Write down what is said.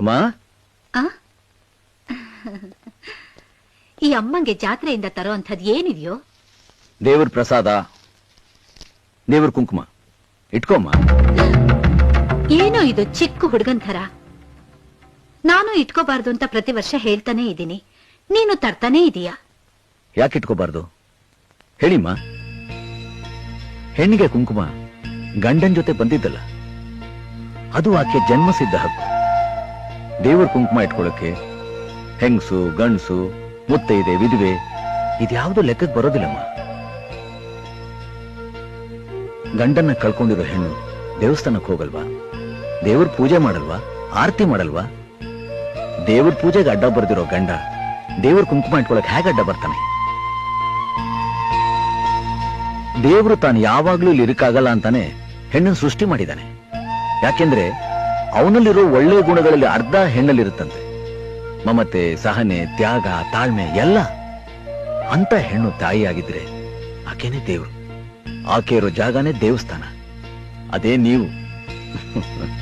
ಅಮ್ಮ? ಆ? ಈ ಅಮ್ಮಂಗೆ ಜಾತ್ರೆಯಿಂದ ತರೋ ಅಂಥದ್ದು ಏನಿದೆಯೋ? ದೇವ್ರ ಪ್ರಸಾದ ದೇವ್ರ ಕುಂಕುಮ. ಇಟ್ಕೋಮ್ಮ ಏನೋ ಇದು ಚಿಕ್ಕ ಹುಡುಗನ್ ಥರ ನಾನು ಇಟ್ಕೋಬಾರ್ದು ಅಂತ ಪ್ರತಿ ವರ್ಷ ಹೇಳ್ತಾನೆ ಇದ್ದೀನಿ. ನೀನು ತರ್ತಾನೆ ಇದೀಯಾ? ಯಾಕೆ ಇಟ್ಕೋಬಾರ್ದು? ಹೇಳಿಮ್ಮ. ಹೆಣ್ಣಿಗೆ ಕುಂಕುಮ ಗಂಡನ್ ಜೊತೆ ಬಂದಿದ್ದಲ್ಲ. ಅದು ಆಕೆ ಜನ್ಮಸಿದ್ಧ ಹಕ್ಕು. ದೇವರ ಕುಂಕುಮ ಇಟ್ಕೊಳ್ಳೋಕೆ ಹೆಂಗಸು, ಗಂಡಸು, ಮುತ್ತೈದೆ, ವಿಧವೆ, ಇದ್ಯಾವುದೋ ಲೆಕ್ಕಕ್ಕೆ ಬರೋದಿಲ್ಲಮ್ಮ. ಗಂಡನ್ನ ಕಳ್ಕೊಂಡಿರೋ ಹೆಣ್ಣು ದೇವಸ್ಥಾನಕ್ಕೆ ಹೋಗಲ್ವಾ? ದೇವ್ರ ಪೂಜೆ ಮಾಡಲ್ವಾ? ಆರತಿ ಮಾಡಲ್ವಾ? ದೇವ್ರ ಪೂಜೆಗೆ ಅಡ್ಡ ಬರ್ದಿರೋ ಗಂಡ ದೇವ್ರ ಕುಂಕುಮ ಇಟ್ಕೊಳಕ್ ಹೇಗೆ ಅಡ್ಡ ಬರ್ತಾನೆ? ದೇವ್ರು ತಾನು ಯಾವಾಗ್ಲೂ ಇಲ್ಲಿ ಇರಕ್ಕಾಗಲ್ಲ ಅಂತಾನೆ ಹೆಣ್ಣನ್ನು ಸೃಷ್ಟಿ ಮಾಡಿದಾನೆ ಯಾಕೆಂದ್ರೆ ಅವನಲ್ಲಿರೋ ಒಳ್ಳೆ ಗುಣಗಳಲ್ಲಿ ಅರ್ಧ ಹೆಣ್ಣಲ್ಲಿರುತ್ತಂತೆ. ಮಮತೆ, ಸಹನೆ, ತ್ಯಾಗ, ತಾಳ್ಮೆ ಎಲ್ಲ ಅಂತ ಹೆಣ್ಣು ತಾಯಿಯಾಗಿದ್ರೆ ಆಕೆನೇ ದೇವ್ರು. ಆಕೆ ಇರೋ ಜಾಗನೇ ದೇವಸ್ಥಾನ. ಅದೇ ನೀವು.